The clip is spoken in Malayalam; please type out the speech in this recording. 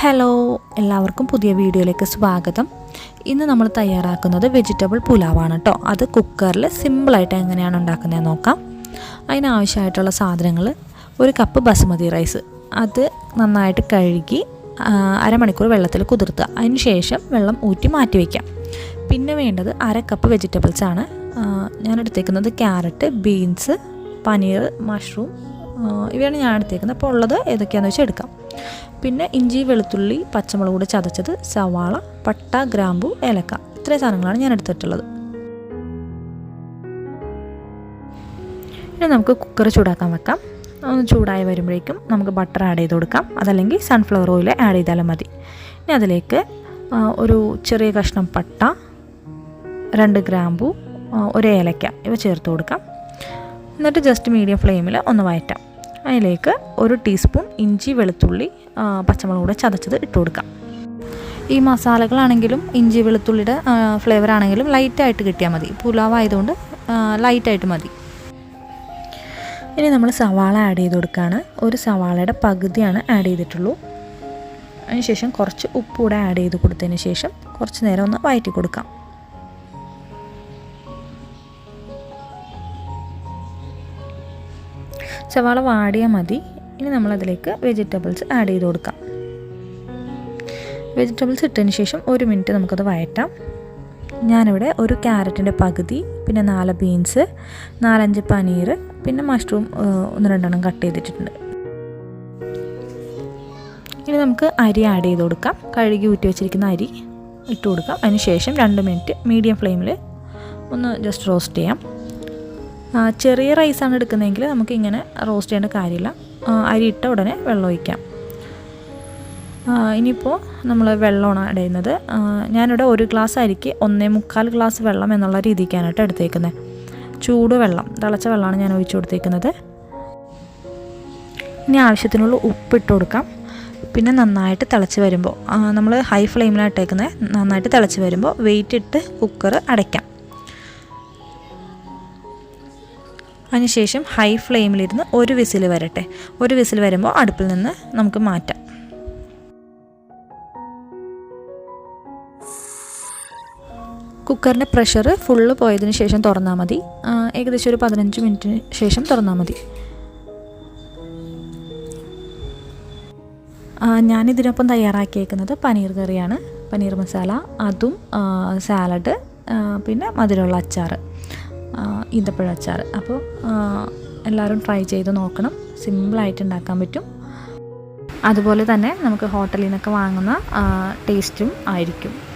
ഹലോ എല്ലാവർക്കും പുതിയ വീഡിയോയിലേക്ക് സ്വാഗതം. ഇന്ന് നമ്മൾ തയ്യാറാക്കുന്നത് വെജിറ്റബിൾ പുലാവാണ് കേട്ടോ അത് കുക്കറിൽ സിമ്പിളായിട്ട് എങ്ങനെയാണ് ഉണ്ടാക്കുന്നതെന്ന് നോക്കാം. അതിനാവശ്യമായിട്ടുള്ള സാധനങ്ങൾ ഒരു കപ്പ് ബസുമതി റൈസ് അത് നന്നായിട്ട് കഴുകി അരമണിക്കൂർ വെള്ളത്തിൽ കുതിർത്തുക. അതിന് ശേഷം വെള്ളം ഊറ്റി മാറ്റി വയ്ക്കാം പിന്നെ വേണ്ടത് അര കപ്പ് വെജിറ്റബിൾസ് ആണ്. ഞാൻ എടുത്തേക്കുന്നത് ക്യാരറ്റ് ബീൻസ് പനീർ മഷ്റൂം ഇവയാണ് ഞാൻ എടുത്തേക്കുന്നത്. അപ്പോൾ ഉള്ളത് ഏതൊക്കെയാണെന്ന് വെച്ചാൽ എടുക്കാം. പിന്നെ ഇഞ്ചി വെളുത്തുള്ളി പച്ചമുളക് കൂടി ചതച്ചത് സവാള പട്ട ഗ്രാമ്പു ഏലക്ക. ഇത്രയും സാധനങ്ങളാണ് ഞാൻ എടുത്തിട്ടുള്ളത്. ഇനി നമുക്ക് കുക്കർ ചൂടാക്കാൻ വെക്കാം. ഒന്ന് ചൂടായി വരുമ്പോഴേക്കും നമുക്ക് ബട്ടർ ആഡ് ചെയ്ത് കൊടുക്കാം. അതല്ലെങ്കിൽ സൺഫ്ലവർ ഓയിൽ ആഡ് ചെയ്താലും മതി. ഇനി അതിലേക്ക് ഒരു ചെറിയ കഷ്ണം പട്ട രണ്ട് ഗ്രാമ്പു ഒരു ഏലക്ക ഇവ ചേർത്ത് കൊടുക്കാം. എന്നിട്ട് ജസ്റ്റ് മീഡിയം ഫ്ലെയിമിൽ ഒന്ന് വഴറ്റാം. അതിലേക്ക് ഒരു ടീസ്പൂൺ ഇഞ്ചി വെളുത്തുള്ളി പച്ചമുളക് കൂടെ ചതച്ചത് ഇട്ട് കൊടുക്കാം. ഈ മസാലകളാണെങ്കിലും ഇഞ്ചി വെളുത്തുള്ളിയുടെ ഫ്ലേവർ ആണെങ്കിലും ലൈറ്റായിട്ട് കിട്ടിയാൽ മതി. പുലാവ് ആയതുകൊണ്ട് ലൈറ്റായിട്ട് മതി. ഇനി നമ്മൾ സവാള ആഡ് ചെയ്ത് കൊടുക്കുകയാണ്. ഒരു സവാളയുടെ പകുതിയാണ് ആഡ് ചെയ്തിട്ടുള്ളൂ. അതിനുശേഷം കുറച്ച് ഉപ്പ് കൂടെ ആഡ് ചെയ്ത് കൊടുത്തതിന് ശേഷം കുറച്ച് നേരം ഒന്ന് വയറ്റി കൊടുക്കാം. സവാള വാടിയാൽ മതി. ഇനി നമ്മളതിലേക്ക് വെജിറ്റബിൾസ് ആഡ് ചെയ്ത് കൊടുക്കാം. വെജിറ്റബിൾസ് ഇട്ടതിന് ശേഷം ഒരു മിനിറ്റ് നമുക്കത് വഴറ്റാം. ഞാനിവിടെ ഒരു ക്യാരറ്റിന്റെ പകുതി പിന്നെ നാല് ബീൻസ് നാലഞ്ച് പനീർ പിന്നെ മഷ്റൂം ഒന്ന് രണ്ടെണ്ണം കട്ട് ചെയ്തിട്ടുണ്ട്. ഇനി നമുക്ക് അരി ആഡ് ചെയ്ത് കൊടുക്കാം. കഴുകി ഊറ്റി വെച്ചിരിക്കുന്ന അരി ഇട്ട് കൊടുക്കാം. അതിന് ശേഷം രണ്ട് മിനിറ്റ് മീഡിയം ഫ്ലെയിമിൽ ഒന്ന് ജസ്റ്റ് റോസ്റ്റ് ചെയ്യാം. ചെറിയ റൈസാണ് എടുക്കുന്നതെങ്കിൽ നമുക്ക് ഇങ്ങനെ റോസ്റ്റ് ചെയ്യേണ്ട കാര്യമില്ല. അരി ഇട്ട ഉടനെ വെള്ളം ഒഴിക്കാം. ഇനിയിപ്പോൾ നമ്മൾ വെള്ളമാണ് അടയുന്നത് ഞാനിവിടെ ഒരു ഗ്ലാസ് അരിക്ക് ഒന്നേ മുക്കാൽ ഗ്ലാസ് വെള്ളം എന്നുള്ള രീതിക്കാനായിട്ട് എടുത്തേക്കുന്നത് ചൂട് വെള്ളം തിളച്ച വെള്ളമാണ് ഞാൻ ഒഴിച്ചു കൊടുത്തേക്കുന്നത്. ഇനി ആവശ്യത്തിനുള്ള ഉപ്പ് ഇട്ട് കൊടുക്കാം. പിന്നെ നന്നായിട്ട് തിളച്ച് വരുമ്പോൾ നമ്മൾ ഹൈ ഫ്ലെയിമിലാണ് ഇട്ടേക്കുന്നത് നന്നായിട്ട് തിളച്ച് വരുമ്പോൾ വെയിറ്റ് ഇട്ട് കുക്കർ അടയ്ക്കാം. അതിനുശേഷം ഹൈ ഫ്ലെയിമിലിരുന്ന് ഒരു വിസിൽ വരട്ടെ. ഒരു വിസിൽ വരുമ്പോൾ അടുപ്പിൽ നിന്ന് നമുക്ക് മാറ്റാം. കുക്കറിന്റെ പ്രഷർ ഫുള്ള് പോയതിന് ശേഷം തുറന്നാൽ മതി. ഏകദേശം ഒരു പതിനഞ്ച് മിനിറ്റിന് ശേഷം തുറന്നാൽ മതി. ഞാനിതിനൊപ്പം തയ്യാറാക്കിയേക്കുന്നത് പനീർ കറിയാണ്. പനീർ മസാല അതും സാലഡ് പിന്നെ മധുരമുള്ള അച്ചാർ ആ, ഈന്തപ്പഴ അച്ചാർ അപ്പോൾ എല്ലാവരും ട്രൈ ചെയ്ത് നോക്കണം. സിമ്പിളായിട്ട് ഉണ്ടാക്കാൻ പറ്റും. അതുപോലെ തന്നെ നമുക്ക് ഹോട്ടലിൽ നിന്നൊക്കെ വാങ്ങുന്ന ടേസ്റ്റും ആയിരിക്കും.